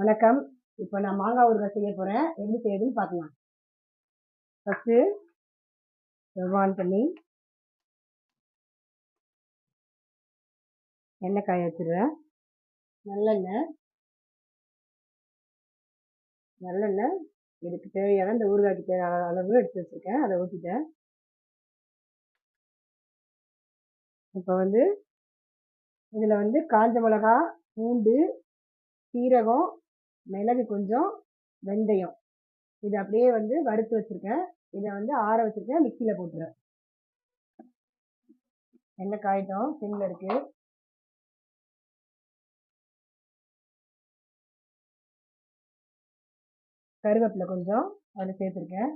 வணக்கம். இப்போ நான் மாங்காய் ஊறுகாய் செய்ய போகிறேன் எப்படி செய்யுதுன்னு பார்க்கலாம். ஃபஸ்ட்டு ஸ்டவ் ஆன் பண்ணி எண்ணெய் காய வச்சுருவேன். நல்லெண்ணெய் நல்லெண்ணெய் இதுக்கு தேவையான இந்த ஊறுகாய்க்கு தேவையான அளவு எடுத்து வச்சுருக்கேன். அதை ஊற்றிட்டேன் இப்போ வந்து இதில் வந்து காஞ்ச மிளகா பூண்டு சீரகம் மிளகு கொஞ்சம் வெந்தயம். இது அப்படியே வந்து வறுத்து வச்சுருக்கேன். இதை வந்து ஆற வச்சுருக்கேன். மிக்சியில் போட்டுறேன். எண்ணெய் காயிட்டம். சிம்மில் இருக்குது கருவேப்பிலை கொஞ்சம் அதில் சேர்த்துருக்கேன்.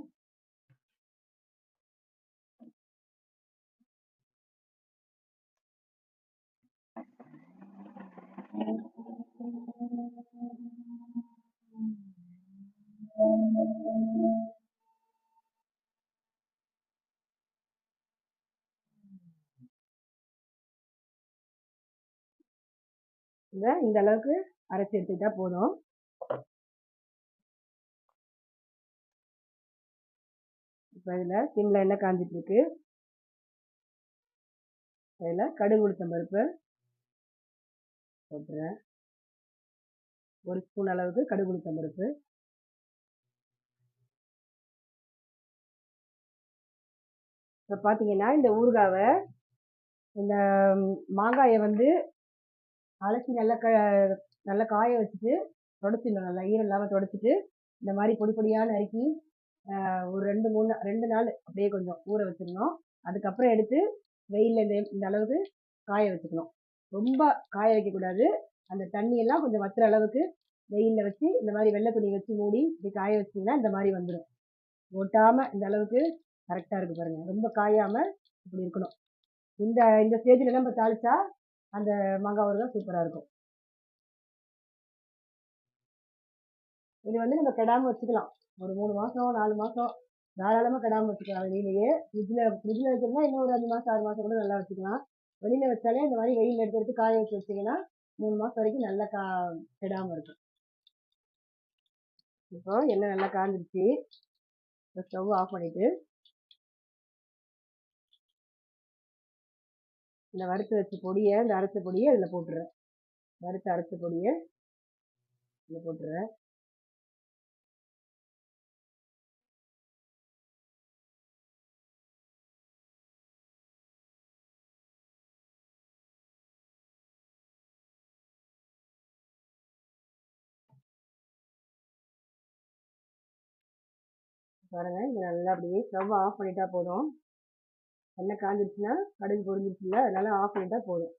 இதை இந்த அளவுக்கு அரைச்சி எடுத்துட்டா போதும். இப்போ இதில் சிம்மில் எண்ணெய் காஞ்சிட்டு இருக்கு. அதில் கடுகு உளுத்தம் பருப்பு போட்டுறேன். ஒரு ஸ்பூன் அளவுக்கு கடுகு உளுத்தம் பருப்பு. இப்போ பார்த்தீங்கன்னா இந்த ஊறுகாவை இந்த மாங்காயை வந்து அலசி நல்லா க நல்லா காய வச்சுட்டு தொடச்சிடணும் நல்லா ஈரம் இல்லாமல் தொடச்சிட்டு இந்த மாதிரி பொடி பொடியாக நறுக்கி ஒரு ரெண்டு மூணு ரெண்டு நாள் அப்படியே கொஞ்சம் ஊற வச்சிடணும். அதுக்கப்புறம் எடுத்து வெயிலில் இந்த இந்த அளவுக்கு காய வச்சுக்கணும். ரொம்ப காய வைக்கக்கூடாது. அந்த தண்ணியெல்லாம் கொஞ்சம் வத்துற அளவுக்கு வெயிலில் வச்சு இந்த மாதிரி வெள்ளை துணி வச்சு மூடி இப்படி காய வச்சிங்கன்னா இந்த மாதிரி வந்துடும் ஒட்டாமல் இந்த அளவுக்கு கரெக்டாக இருக்குது பாருங்கள் ரொம்ப காயாமல் இப்படி இருக்கணும். இந்த இந்த ஸ்டேஜில் நம்ம தாளிச்சா அந்த மாங்காய் ஊறுகாய் சூப்பராக இருக்கும். இது வந்து நம்ம கெடாமல் வச்சுக்கலாம். ஒரு மூணு மாதம் நாலு மாதம் தாராளமாக கெடாமல் வச்சுக்கலாம். வெளியிலேயே ஃப்ரிட்ஜில் ஃப்ரிட்ஜில் வைக்கிறதுனா இன்னும் ஒரு அஞ்சு மாதம் ஆறு மாதம் கூட நல்லா வச்சுக்கலாம். வெளியில் வச்சாலே இந்த மாதிரி வெயில் எடுத்து எடுத்து காய வச்சு வச்சிங்கன்னா மூணு மாதம் வரைக்கும் நல்லா கா கெடாமல் இருக்கும். இப்போ எண்ணெய் நல்லா காஞ்சிருச்சு. ஸ்டவ் ஆஃப் பண்ணிவிட்டு இந்த வறுத்து வச்ச பொடியை இந்த அரைச்ச பொடியை இதில் போட்டுறேன். வறுத்து அரைச்ச பொடியை இதில் போட்டுறேன். பாருங்கள் இது நல்லா அப்படியே ஸ்டவ் ஆஃப் பண்ணிட்டா போதும். எண்ணெய் காஞ்சிருச்சுன்னா கடுகு பொரிஞ்சிருச்சுல அதனால ஆஃப் பண்ணிட்டா போதும்.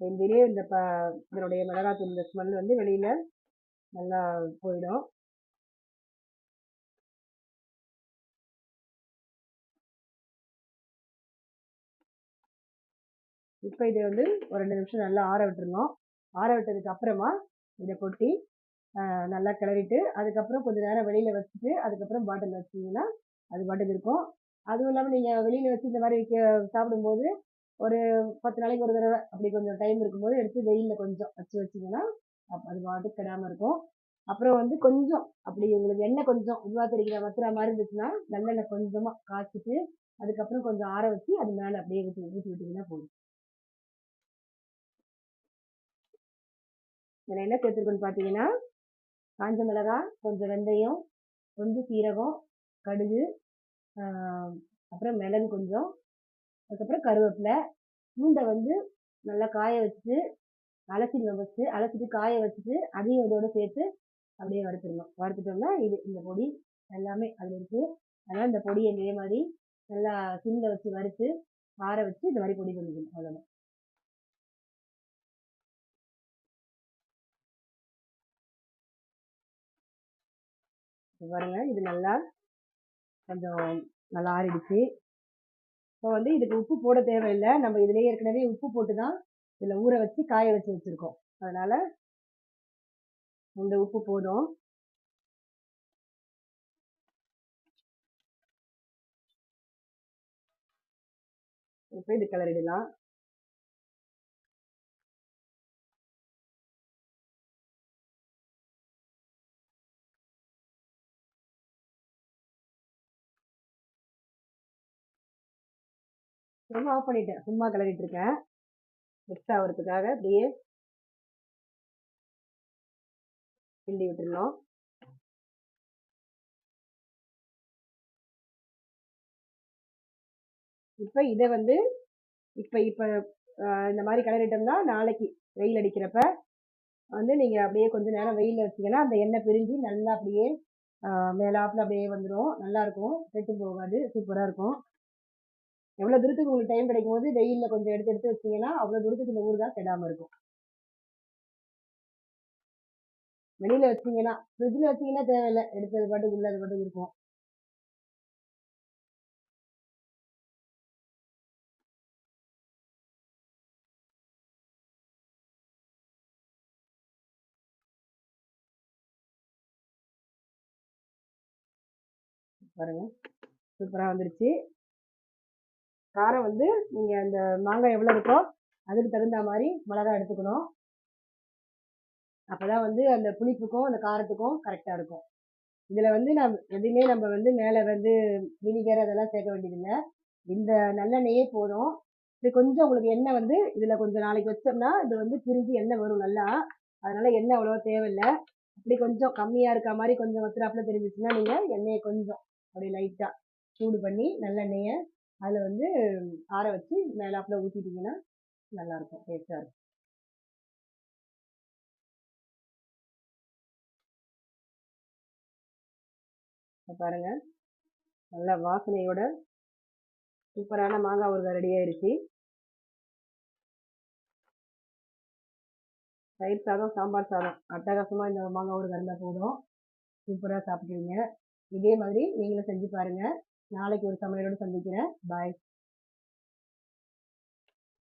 இதுலேயே இந்த ப இதனுடைய மிளகாத்தூள் இந்த ஸ்மெல் வந்து வெளியில் நல்லா போயிடும். இப்போ இதை வந்து ஒரு ரெண்டு நிமிஷம் நல்லா ஆற விட்டுருணும் ஆற விட்டதுக்கு அப்புறமா இதை கொட்டி நல்லா கிளறிட்டு அதுக்கப்புறம் கொஞ்சம் நேரம் வெளியில் வச்சுட்டு அதுக்கப்புறம் பாட்டில் வச்சிங்கன்னா அது பாட்டுக்கு இருக்கும். அதுவும் இல்லாமல் நீங்கள் வெளியில் வச்சு இந்த மாதிரி சாப்பிடும்போது ஒரு பத்து நாளைக்கு ஒரு தடவை அப்படி கொஞ்சம் டைம் இருக்கும்போது எடுத்து வெயிலில் கொஞ்சம் வச்சு வச்சிங்கன்னா அது பாட்டுக்கு கெடாமல் இருக்கும். அப்புறம் வந்து கொஞ்சம் அப்படி உங்களுக்கு எண்ணெய் கொஞ்சம் இதுவாக தெரிக்கிற வத்துற மாதிரி இருந்துச்சுன்னா நல்லெண்ணெய் கொஞ்சமாக காய்ச்சிட்டு அதுக்கப்புறம் கொஞ்சம் ஆற வச்சு அது மேலே அப்படியே ஊற்றி ஊற்றி விட்டிங்கன்னா போதும். இதில் என்ன சேர்த்துருக்குன்னு பார்த்தீங்கன்னா காஞ்ச மிளகாய் கொஞ்சம் வெந்தயம் கொஞ்சம் சீரகம் கடுகு அப்புறம் மிளகு கொஞ்சம் அதுக்கப்புறம் கருவேப்பிலை பூண்டை வந்து நல்லா காய வச்சுட்டு அலசி ஃபஸ்ட்டு அலசிட்டு காய வச்சுட்டு அதையும் இதோடு சேர்த்து அப்படியே வறுத்துடணும். வறுத்துட்டோம்னா இது இந்த பொடி எல்லாமே அதில் இருக்குது அதனால் இந்த பொடியை இதே மாதிரி நல்லா சிம்மில் வச்சு வறுத்து ஆற வச்சு இந்த மாதிரி பொடி பண்ணிக்கணும். அவ்வளோதான் பாருங்க இது நல்லா கொஞ்சம் நல்லா ஆறிடுச்சு. இப்போ வந்து இதுக்கு உப்பு போட தேவையில்லை. நம்ம இதுலேயே ஏற்கனவே உப்பு போட்டு தான் இதில் ஊற வச்சு காய வச்சு வச்சுருக்கோம். அதனால் இந்த உப்பு போதும். இப்போ இது கிளறிடலாம். ரொம்ப ஆஃப் பண்ணிட்டேன். சும்மா கிளறிட்டு இருக்கேன். மிக்ஸ் ஆகிறதுக்காக அப்படியே கிண்டி விட்டுருணும் இப்போ இதை வந்து இப்போ இப்போ இந்த மாதிரி கிளறிட்டோம்னா நாளைக்கு வெயில் அடிக்கிறப்ப வந்து நீங்கள் அப்படியே கொஞ்ச நேரம் வெயிலில் வச்சிங்கன்னா அந்த எண்ணெய் பிரிஞ்சு நல்லா அப்படியே மேலாப்பில் அப்படியே வந்துடும் நல்லாயிருக்கும் கெட்டு போகாது. சூப்பராக இருக்கும். எவ்வளோ தூரத்துக்கு உங்களுக்கு டைம் கிடைக்கும் போது வெயிலில் கொஞ்சம் எடுத்து எடுத்து வச்சிங்கன்னா அவ்வளோ தூரத்துக்கு இந்த ஊறுகாய் கெடாமல் இருக்கும். வெளியில் வச்சிங்கன்னா ஃப்ரிட்ஜில் வச்சிங்கன்னா தேவையில்லை. எடுத்தது பாட்டுக்கு உள்ளது பாட்டுக்கு இருக்கும். பாருங்க. சூப்பராக வந்துருச்சு. காரம் வந்து நீங்கள் அந்த மாங்காய் எவ்வளோ இருக்கோ அதுக்கு தகுந்த மாதிரி மிளகா எடுத்துக்கணும். அப்போ தான் வந்து அந்த புளிப்புக்கும் அந்த காரத்துக்கும் கரெக்டாக இருக்கும். இதில் வந்து நான் எதுவுமே நம்ம வந்து மேலே வந்து வினிகர் அதெல்லாம் சேர்க்க வேண்டியதில்லை. இந்த நல்லெண்ணெயே போதும். இது கொஞ்சம் உங்களுக்கு எண்ணெய் வந்து இதில் கொஞ்சம் நாளைக்கு வச்சோம்னா இது வந்து பிரிஞ்சு எண்ணெய் வரும் நல்லா. அதனால் எண்ணெய் அவ்வளோவா தேவையில்லை. அப்படி கொஞ்சம் கம்மியாக இருக்க மாதிரி கொஞ்சம் வத்துறாப்புல தெரிஞ்சிச்சுன்னா நீங்கள் எண்ணெயை கொஞ்சம் அப்படி லைட்டாக சூடு பண்ணி நல்லெண்ணெயை அதில் வந்து ஆற வச்சு மேலாப்பில் ஊற்றிட்டிங்கன்னா நல்லாயிருக்கும் டேஸ்ட்டாக இருக்கும். பாருங்க. நல்ல வாசனையோட சூப்பரான மாங்காய் ஊறுகாய் ரெடி ஆயிடுச்சு தயிர் சாதம் சாம்பார் சாதம். அட்டகாசமாக இந்த மாங்காய் ஊறுகாய் இருந்தால் போதும். சூப்பராக சாப்பிடுவீங்க இதே மாதிரி நீங்களும் செஞ்சு பாருங்கள் நாளைக்கு ஒரு சமையலோடு சந்திக்கிறேன். பாய்